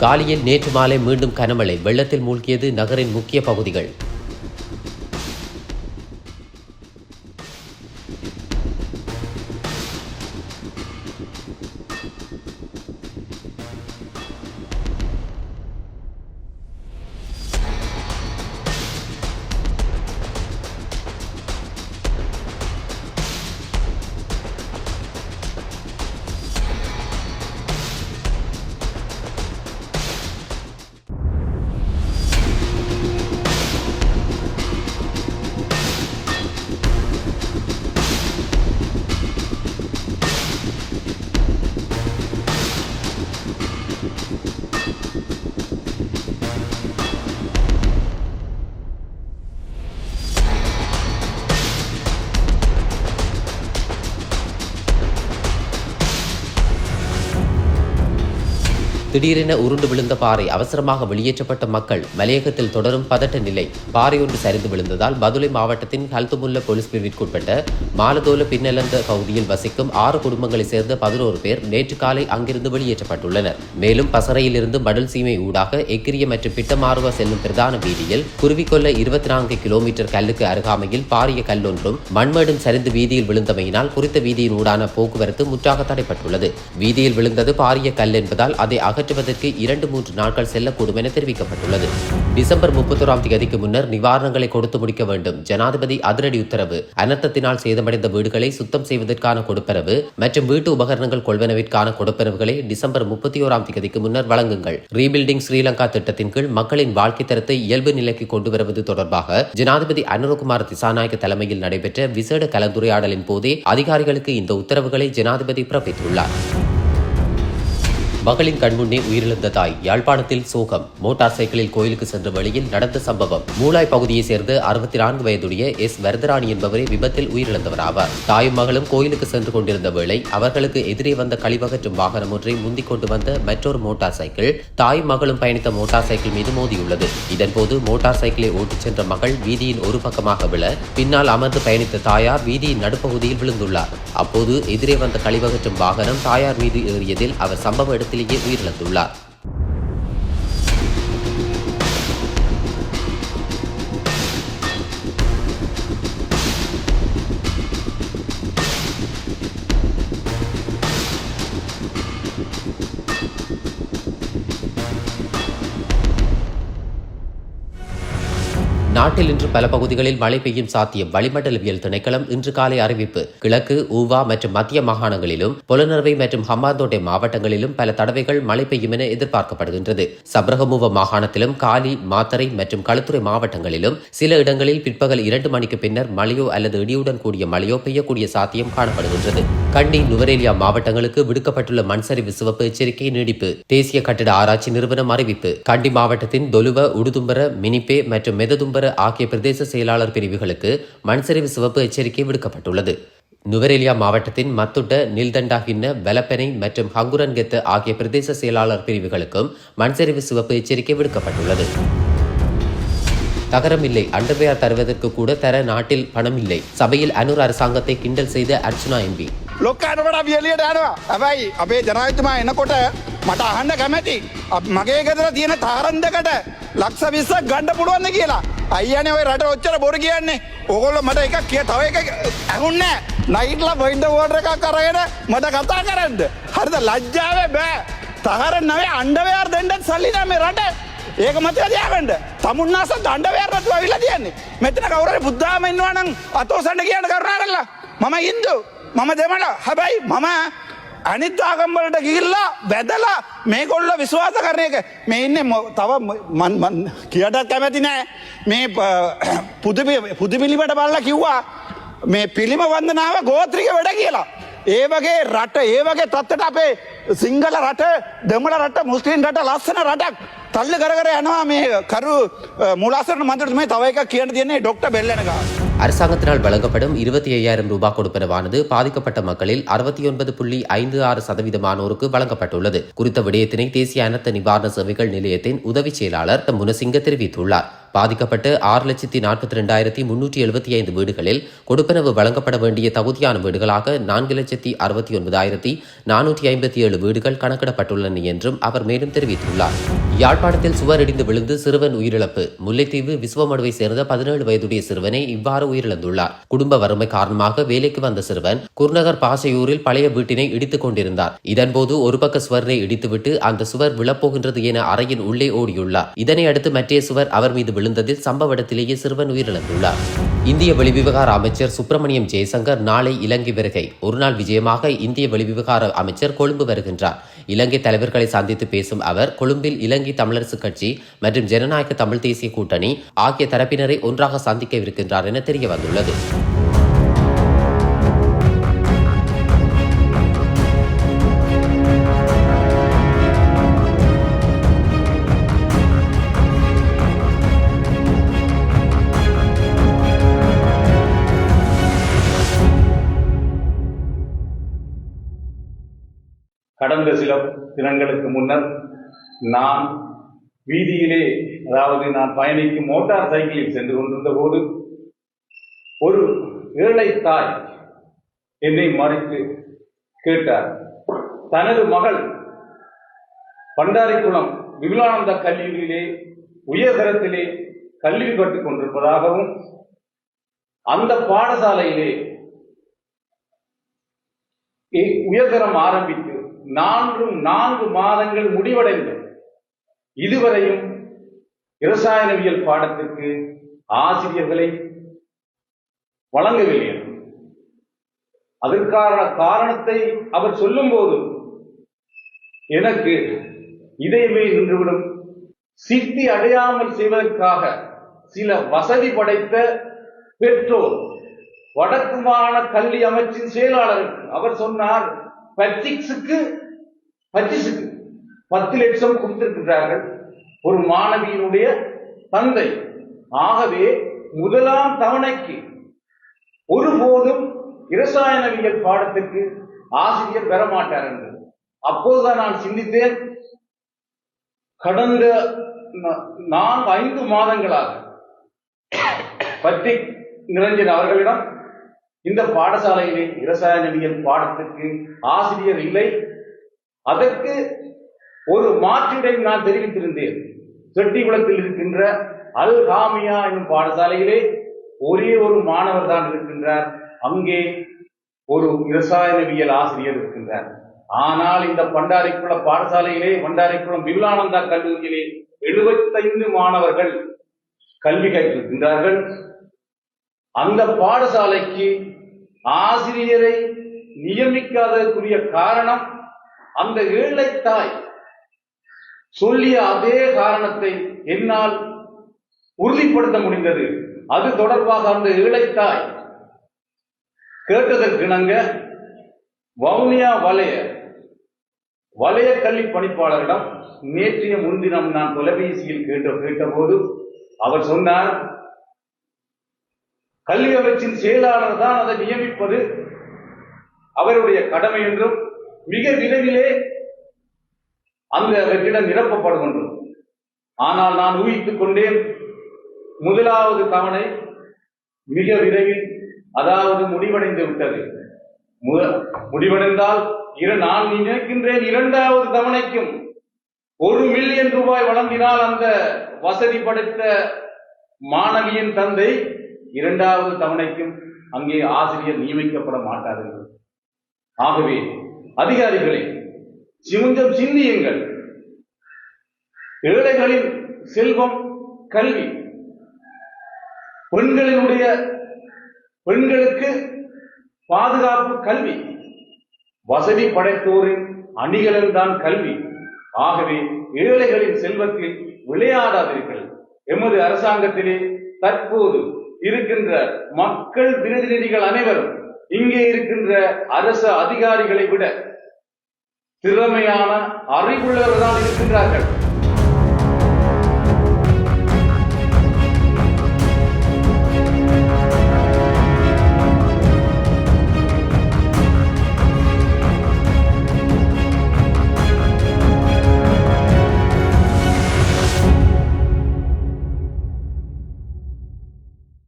காலியில் நேற்று மாலை மீண்டும் கனமழை. வெள்ளத்தில் மூழ்கியது நகரின் முக்கிய பகுதிகள். திடீரென உருண்டு விழுந்த பாறை அவசரமாக வெளியேற்றப்பட்ட மக்கள் மலையகத்தில் தொடரும் பதட்ட நிலை. பாறை ஒன்று சரிந்து விழுந்ததால் பதுளை மாவட்டத்தின் ஹல்துமுல்ல போலீஸ் பிரிவிற்குட்பட்ட மாலதோல பின்னலந்த பகுதியில் வசிக்கும் ஆறு குடும்பங்களைச் சேர்ந்த பதினோரு பேர் நேற்று காலை அங்கிருந்து வெளியேற்றப்பட்டுள்ளனர். மேலும் பசறையிலிருந்து மடல் சீமை ஊடாக எக்கிரிய மற்றும் பிட்டமாறுவா செல்லும் பிரதான வீதியில் குருவிக்கொல்ல இருபத்தி நான்கு கிலோமீட்டர் கல்லுக்கு அருகாமையில் பாரிய கல்லொன்றும் மண்மேடும் சரிந்து வீதியில் விழுந்தமையினால் குறித்த வீதியின் ஊடான போக்குவரத்து முற்றாக தடைப்பட்டுள்ளது. வீதியில் விழுந்தது பாரிய கல் என்பதால் அதை அகற்றுவதற்கு இரண்டு மூன்று நாட்கள் செல்லக்கூடும் என தெரிவிக்கப்பட்டுள்ளது. டிசம்பர் முப்பத்தோராம் தேதிக்கு முன்னர் நிவாரணங்களை கொடுத்து முடிக்க வேண்டும். ஜனாதிபதி அதிரடி உத்தரவு. அனர்த்தத்தினால் சேதமடைந்த வீடுகளை சுத்தம் செய்வதற்கான கொடுப்பரவு மற்றும் வீட்டு உபகரணங்கள் கொள்வனவிற்கான கொடுப்பரவுகளை டிசம்பர் முப்பத்தி ஓராம் தேதிக்கு முன்னர் வழங்குங்கள். ரீபில்டிங் ஸ்ரீலங்கா திட்டத்தின் கீழ் மக்களின் வாழ்க்கை தரத்தை இயல்பு நிலைக்கு கொண்டு வருவது தொடர்பாக ஜனாதிபதி அனுரகுமார் திசாநாயக்க தலைமையில் நடைபெற்ற விசேட கலந்துரையாடலின் போதே அதிகாரிகளுக்கு இந்த உத்தரவுகளை ஜனாதிபதி பிறப்பித்துள்ளார். மகளின் கண்முன்னே உயிரிழந்த தாய். யாழ்ப்பாணத்தில் சோகம். மோட்டார் சைக்கிளில் கோயிலுக்கு சென்ற வழியில் நடந்த சம்பவம். மூலாய் பகுதியைச் சேர்ந்த அறுபத்தி நான்கு வயதுடைய எஸ். வரதராணி என்பவரே விபத்தில் உயிரிழந்தவர் ஆவார் தாயும் மகளும் கோயிலுக்கு சென்று கொண்டிருந்த வேளை அவர்களுக்கு எதிரே வந்த கழிவகற்றும் வாகனம் ஒன்றை முந்திக் கொண்டு வந்த மற்றொரு மோட்டார் சைக்கிள் தாயும் மகளும் பயணித்த மோட்டார் சைக்கிள் மீது மோதியுள்ளது. இதன்போது மோட்டார் சைக்கிளை ஓட்டிச் சென்ற மகள் வீதியின் ஒரு பக்கமாக விழ பின்னால் அமர்ந்து பயணித்த தாயார் வீதியின் நடுப்பகுதியில் விழுந்துள்ளார். அப்போது எதிரே வந்த கழிவகற்றும் வாகனம் தாயார் மீது ஏறியதில் அவர் சம்பவம் எடுத்து இடத்திலேயே உயிரிழந்துள்ளார். நாட்டில் இன்று பல பகுதிகளில் மழை பெய்யும் சாத்தியம். வளிமண்டலவியல் திணைக்களம் இன்று காலை அறிவிப்பு. கிழக்கு ஊவா மற்றும் மத்திய மாகாணங்களிலும் புலனறுவை மற்றும் ஹம்பாந்தோட்டை மாவட்டங்களிலும் பல தடவைகள் மழை பெய்யும் என எதிர்பார்க்கப்படுகின்றது. சப்ரகமுவ மாகாணத்திலும் காலி மாத்தரை மற்றும் களுத்துறை மாவட்டங்களிலும் சில இடங்களில் பிற்பகல் இரண்டு மணிக்கு பின்னர் மழையோ அல்லது இடியுடன் கூடிய மழையோ பெய்யக்கூடிய சாத்தியம் காணப்படுகின்றது. கண்டி நுவரேலியா மாவட்டங்களுக்கு விடுக்கப்பட்டுள்ள மண்சரிவு சிவப்பு எச்சரிக்கை நீடிப்பு. தேசிய கட்டிட ஆராய்ச்சி நிறுவனம் அறிவிப்பு. கண்டி மாவட்டத்தின் தொலுவ உடுதும்பர மினிப்பே மற்றும் மெததும்பர ஆகிய பிரதேச செயலாளர் பிரிவுகளுக்கு மண்சரிவு சிவப்பு எச்சரிக்கை விடுக்கப்பட்டுள்ளது நுவரெலியா மாவட்டத்தின் மத்துட்ட நில்தண்டாகின்ன வெலப்பெனை மற்றும் ஹங்குரன்கெத்து ஆகிய பிரதேச செயலாளர் பிரிவுகளுக்கும் மண்சரிவு சிவப்பு எச்சரிக்கை விடுக்கப்பட்டுள்ளது தகரம் இல்லை அண்டர்வேர் தருவதற்கு கூட தர நாட்டில் பணம் இல்லை சபையில் அனுர் அரசாங்கத்தை கிண்டல் செய்த அர்ச்சுனா எம்பி ලොක්කනට වියලියට යනවා ඇබැයි අපේ ජනායතුමා එනකොට මට අහන්න කැමැති අප- මගේ ගෙදර තියෙන තාරන්දකට ලක්ෂ විස්සක් ගණ්ඩ පුළුවන්න කියලා අයියන ඔය රට ඔච්චර බොර කියන්නේ. ඕගොල්ල මට එකක් කිය තව එක ඇහුන්න නයිටල බොයින්ඩ ෝඩ එකක් කරගෙන මට කතා කරන්න. හරිද? ලජ්ජාව බෑ. තහර නවේ අන්ඩවයාර් දෙන්නත් සල්ලිනම රට. ඒක මතක තියාගන්න. තමුන්නාස දණ්ඩවෑරත්ව විලා තියන්නේ. මෙතන කවුර බුද්ධාමෙන්වානං අතෝසන්න කියන කරුණා කරලා මම ඉන්දු මම දෙමට හැබැයි මම අනිත්තාගම්බලට ගිල්ලා වැදලා මේකොල්ල විශ්වාස කරන එක මේ ඉන්න මො- තව මන්- මන් කියටත් කැමැති නෑ මේ පුදුපිලිපට බල්ල කිව්වා මේ පිළිම වන්දනාව ගෝත්‍රික වැඩ කියලා. ඒ වගේ රට ඒ වගේ තත්වට අපේ සිංහල රට දෙමල රට මුස්ලිම් රට ලස්සන රටක් තල්ල කරකර යනවා මේ කරු මුලාසරන මන්තරතුමයි තව එක කියන තියන්නේ ඩොක්ට බෙල්ලනකා. அரசாங்கத்தினால் வழங்கப்படும் இருபத்தி ஐயாயிரம் ரூபாய் கொடுப்பனவானது பாதிக்கப்பட்ட மக்களில் அறுபத்தி ஒன்பது புள்ளி ஐந்து ஆறு சதவீதமானோருக்கு வழங்கப்பட்டுள்ளது. குறித்த விடயத்தினை தேசிய அனர்த்த நிவாரண சேவைகள் நிலையத்தின் உதவி செயலாளர் முனசிங்க தெரிவித்துள்ளார். பாதிக்கப்பட்டு ஆறு லட்சத்தி நாற்பத்தி ரெண்டாயிரத்தி முன்னூற்றி எழுபத்தி ஐந்து வீடுகளில் கொடுப்பனவு வழங்கப்பட வேண்டிய தகுதியான வீடுகளாக நான்கு லட்சத்தி அறுபத்தி ஒன்பதாயிரத்தி நானூற்றி ஐம்பத்தி ஏழு வீடுகள் கணக்கிடப்பட்டுள்ளன என்றும் அவர் மேலும் தெரிவித்துள்ளார். யாழ்ப்பாணத்தில் சுவர் இடிந்து விழுந்து சிறுவன் உயிரிழப்பு. முல்லைத்தீவு விஸ்வமடுவை சேர்ந்த பதினேழு வயதுடைய சிறுவனை இவ்வாறு உயிரிழந்துள்ளார். குடும்ப வறுமை காரணமாக வேலைக்கு வந்த சிறுவன் குருநகர் பாசையூரில் பழைய வீட்டினை இடித்துக் கொண்டிருந்தார். இதன்போது ஒரு பக்க சுவரை இடித்துவிட்டு அந்த சுவர் விழப்போகின்றது என அறையின் உள்ளே ஓடியுள்ளார். இதனை அடுத்து மற்றைய சுவர் அவர் மீது விழுந்ததில் சம்பவ இடத்திலேயே சிறுவன் உயிரிழந்துள்ளார். இந்திய வெளிவிவகார அமைச்சர் சுப்பிரமணியம் ஜெயசங்கர் நாளை இலங்கை வருகை. ஒருநாள் விஜயமாக இந்திய வெளிவிவகார அமைச்சர் கொழும்பு வருகின்றார். இலங்கை தலைவர்களை சந்தித்து பேசும் அவர் கொழும்பில் இலங்கை தமிழரசு கட்சி மற்றும் ஜனநாயக தமிழ் தேசிய கூட்டணி ஆகிய தரப்பினரை ஒன்றாக சந்திக்கவிருக்கின்றார் என தெரிய வந்துள்ளது கடந்த சில தினங்களுக்கு முன்னர் நான் வீதியிலே அதாவது நான் பயணிக்கும் மோட்டார் சைக்கிளில் சென்று கொண்டிருந்த போது ஒரு ஏழை தாய் என்னை மறைத்து கேட்டார். தனது மகள் பண்டாரிக்குளம் விபுலானந்த கல்லூரியிலே உயர்தரத்திலே கல்வி கற்றுக் கொண்டிருப்பதாகவும் அந்த பாடசாலையிலே உயர்தரம் ஆரம்பித்து நான்கு நான்கு மாதங்கள் முடிவடைந்தது. இதுவரையும் இரசாயனவியல் பாடத்திற்கு ஆசிரியர்களை வழங்கவில்லை. அதற்கான காரணத்தை அவர் சொல்லும்போது எனக்கு இதயமே நின்றுவிடும். சித்தி அடையாமல் செய்வதற்காக சில வசதி படைத்த பெற்றோர் வடக்கு மாகாண கல்வி அமைச்சின் செயலாளர் அவர் சொன்னார் பத்திக்ஸுக்கு பச்சிஸுக்கு பத்து லட்சம் கொடுத்திருக்கிறார்கள் ஒரு மாணவியினுடைய தந்தை. ஆகவே முதலாம் தவணைக்கு ஒருபோதும் இரசாயனவியல் பாடத்திற்கு ஆசிரியர் பெறமாட்டார் என்று. அப்போதுதான் நான் சிந்தித்தேன். கடந்த ந- நான்கு ஐந்து மாதங்களாக பத்தி நிரஞ்சன் அவர்களிடம் இந்த பாடசாலையிலே இரசாயனவியல் பாடத்துக்கு ஆசிரியர் இல்லை. அதற்கு ஒரு மாற்றிடை நான் தெரிவித்திருந்தேன். செட்டிகுளத்தில் இருக்கின்ற அல் ஹாமியா என்னும் பாடசாலையிலே ஒரே ஒரு மாணவர் தான் இருக்கின்றார். அங்கே ஒரு இரசாயனவியல் ஆசிரியர் இருக்கின்றார். ஆனால் இந்த பண்டாரிக்குள பாடசாலையிலே பண்டாரிக்குளம் விபுலானந்தா கல்லூரியிலே எழுபத்தைந்து மாணவர்கள் கல்வி கற்றிருக்கின்றார்கள் அந்த பாடசாலைக்கு ஆசிரியரை நியமிக்காததற்குரிய காரணம் அந்த ஏழை தாய் சொல்லிய அதே காரணத்தை என்னால் உறுதிப்படுத்த முடிந்தது. அது தொடர்பாக அந்த ஏழை தாய் கேட்டதற்கிணங்க வவுனியா வலய வலய கல்வி பணிப்பாளரிடம் நேற்றைய முன்தினம் நான் தொலைபேசியில் கேட்ட கேட்டபோது அவர் சொன்னார் கல்வி அமைச்சின் செயலாளர் தான் அதை நியமிப்பது அவருடைய கடமை என்றும் மிக விரைவிலே அந்த வெற்றிடம் நிரப்பப்படும் என்றும் ஆனால் நான் ஊகித்துக் கொண்டேன் முதலாவது தவணை மிக விரைவில் அதாவது முடிவடைந்து விட்டது. முடிவடைந்தால் இரு நான் நினைக்கின்றேன் இரண்டாவது தவணைக்கும் ஒரு மில்லியன் ரூபாய் வழங்கினால் அந்த வசதி படைத்த மாணவியின் தந்தை இரண்டாவது தவணைக்கும் அங்கே ஆசிரியர் நியமிக்கப்பட மாட்டார்கள். ஆகவே அதிகாரிகளே சிமுஞ்சம் சிந்தியுங்கள். ஏழைகளின் செல்வம் கல்வி. பெண்களினுடைய பெண்களுக்கு பாதுகாப்பு கல்வி. வசதி படைத்தோரின் அணிகலன் தான் கல்வி. ஆகவே ஏழைகளின் செல்வத்தில் விளையாடாதீர்கள். எமது அரசாங்கத்திலே தற்போது இருக்கின்ற மக்கள் பிரதிநிதிகள் அனைவரும் இங்கே இருக்கின்ற அரசு அதிகாரிகளை விட திறமையான அறிவுள்ளவர்கள் தான் இருக்கின்றார்கள்.